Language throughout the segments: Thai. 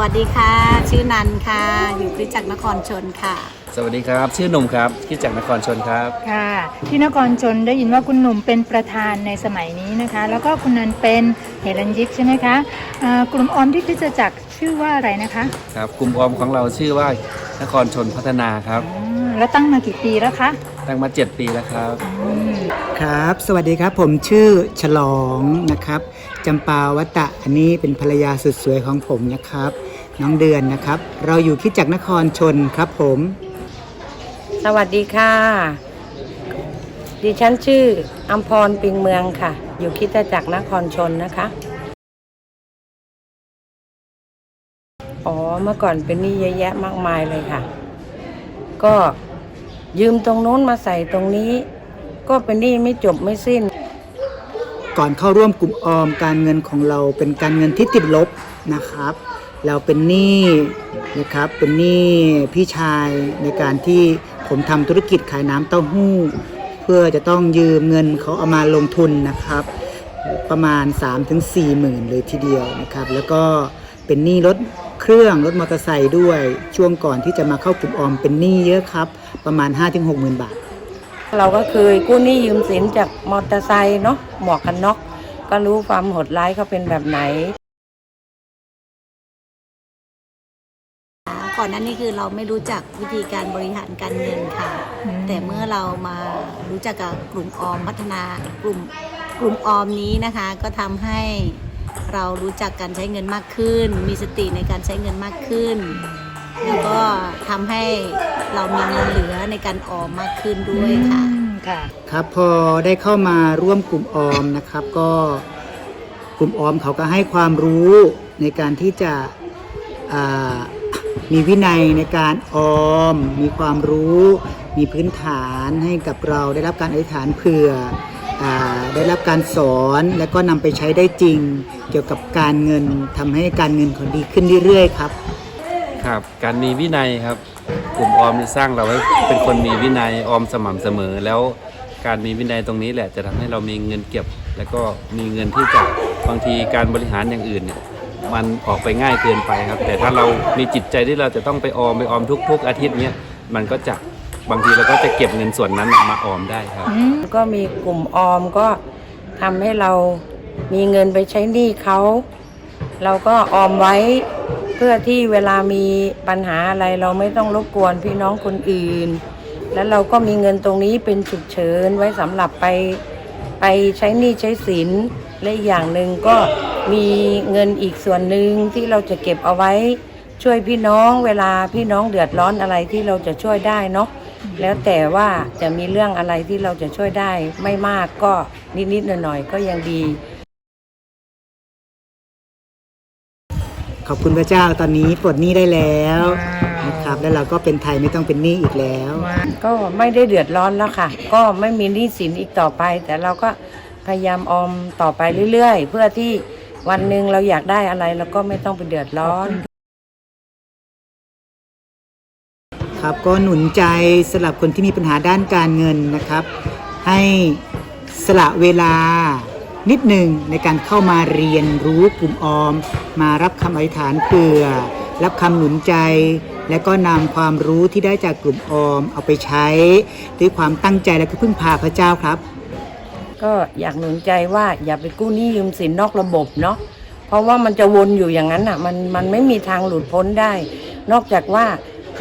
วัสดีค่ะ ชื่อนันค่ะ อยู่คริสตจักรนครชนค่ะ สวัสดีครับ ชื่อหนุ่มครับคิดจากนครชนครับ ค่ะ ที่นครชนได้ยินว่าคุณหนุ่มเป็นประธานในสมัยนี้นะคะ แล้วก็คุณนันเป็นเฮลันยิกใช่ไหมคะอ่ากลุ่มออมที่คริสตจักรชื่อว่าอะไรนะคะครับกลุ่มออมของเราชื่อว่านครชนพัฒนาครับ อืมแล้วตั้งมากี่ปีแล้วคะตั้งมา 7 ปีแล้วครับ อืมครับ สวัสดีครับผมชื่อฉลองนะครับจำปาวัตะอันนี้เป็นภรรยาสุดสวยของผมนะครับ น้องเดือนนะครับ เราอยู่คิดจากนครชนครับผม สวัสดีค่ะ ดิฉันชื่ออัมพรปิงเมืองค่ะ อยู่คริดจักรนครชนนะคะ อ๋อเมื่อก่อนเป็นหนี้เยอะแยะมากมายเลยค่ะ ก็ยืมตรงโน้นมาใส่ตรงนี้ ก็เป็นหนี้ไม่จบไม่สิ้น ก่อนเข้าร่วมกลุ่มออมการเงินของเราเป็นการเงินที่ติดลบนะครับ เราเป็นหนี้นะครับเป็นหนี้พี่ชายในการที่ผมทำธุรกิจขายน้ำเต้าหู้ เพื่อจะต้องยืมเงินเขาเอามาลงทุนนะครับ ประมาณ 3-4หมื่นเลยทีเดียวนะครับ แล้วก็เป็นหนี้รถเครื่องรถมอเตอร์ไซค์ด้วยช่วงก่อนที่จะมาเข้ากลุ่มออมเป็นหนี้เยอะครับ ประมาณ 5-6หมื่นบาท เราก็เคยกู้หนี้ยืมสินจากมอเตอร์ไซค์เนาะหมวกกันน็อกก็รู้ความโหดร้ายเขาเป็นแบบไหน ก่อนหนั้นนี่คือเราไม่รู้จักวิธีการบริหารการเงินค่ะ แต่เมื่อเรามารู้จักกับกลุ่มออมพัฒนากลุ่มกลุ่มออมนี้นะคะ ก็ทำให้เรารู้จักการใช้เงินมากขึ้น มีสติในการใช้เงินมากขึ้น แล้วก็ทำให้เรามีเงินเหลือในการออมมากขึ้นด้วยค่ะอืมค่ะครับพอได้เข้ามาร่วมกลุ่มออมนะครับ ก็กลุ่มออมเขาก็ให้ความรู้ในการที่จะอ่า มีวินัยในการออม มีความรู้ มีพื้นฐานให้กับเราได้รับการอธิษฐานเผื่ออได้รับการสอนและก็นำไปใช้ได้จริง เกี่ยวกับการเงินทำให้การเงินเขาดีขึ้นเรื่อยๆครับ ครับ การมีวินัยครับ กลุ่มออมสร้างเราให้เป็นคนมีวินัยออมสม่ำเสมอแล้วการมีวินัยตรงนี้แหละจะทำให้เรามีเงินเก็บ แล้วก็มีเงินที่จะบางทีการบริหารอย่างอื่นเนี่ย มันออกไปง่ายเกินไปครับ แต่ถ้าเรามีจิตใจที่เราจะต้องไปออมไปออมทุก ๆ อาทิตย์เนี้ยมันก็จะบางทีเราก็จะเก็บเงินส่วนนั้นมาออมได้ครับ ก็มีกลุ่มออมก็ทำให้เรามีเงินไปใช้หนี้เขาเราก็ออมไว้เพื่อที่เวลามีปัญหาอะไรเราไม่ต้องรบกวนพี่น้องคนอื่น แล้วเราก็มีเงินตรงนี้เป็นฉุกเฉินไว้สำหรับไปไปใช้หนี้ใช้สินและอย่างหนึ่งก็ มีเงินอีกส่วนหนึ่งที่เราจะเก็บเอาไว้ ช่วยพี่น้องเวลาพี่น้องเดือดร้อนอะไรที่เราจะช่วยได้เนาะแล้วแต่ว่าจะมีเรื่องอะไรที่เราจะช่วยได้ไม่มากก็นิดๆหน่อยๆก็ยังดี ขอบคุณพระเจ้าตอนนี้ปลดหนี้ได้แล้วว้าวนะครับแล้วเราก็เป็นไทยไม่ต้องเป็นหนี้อีกแล้วมาก็ไม่ได้เดือดร้อนแล้วค่ะ ก็ไม่มีหนี้สินอีกต่อไป แต่เราก็พยายามออมต่อไปเรื่อยๆ เพื่อที่ วันหนึ่งเราอยากได้อะไรเราก็ไม่ต้องไปเดือดร้อน ครับก็หนุนใจสำหรับคนที่มีปัญหาด้านการเงินนะครับ ให้สละเวลานิดหนึ่งในการเข้ามาเรียนรู้กลุ่มออม มารับคำอธิษฐานเผื่อรับคำหนุนใจ และก็นำความรู้ที่ได้จากกลุ่มออมเอาไปใช้ ด้วยความตั้งใจและก็พึ่งพาพระเจ้าครับ ก็อยากหนุนใจว่าอย่าไปกู้หนี้ยืมสินนอกระบบเนาะเพราะว่ามันจะวนอยู่อย่างนั้นอะมันมันไม่มีทางหลุดพ้นได้ นอกจากว่า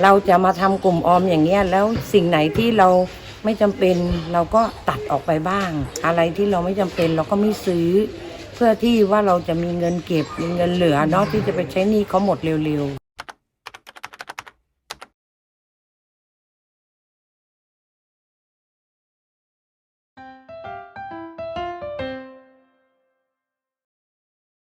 เราจะมาทำกลุ่มออมอย่างเงี้ยแล้วสิ่งไหนที่เราไม่จำเป็นเราก็ตัดออกไปบ้าง อะไรที่เราไม่จำเป็นเราก็ไม่ซื้อ เพื่อที่ว่าเราจะมีเงินเก็บมีเงินเหลือเนาะที่จะไปใช้หนี้เขาหมดเร็ว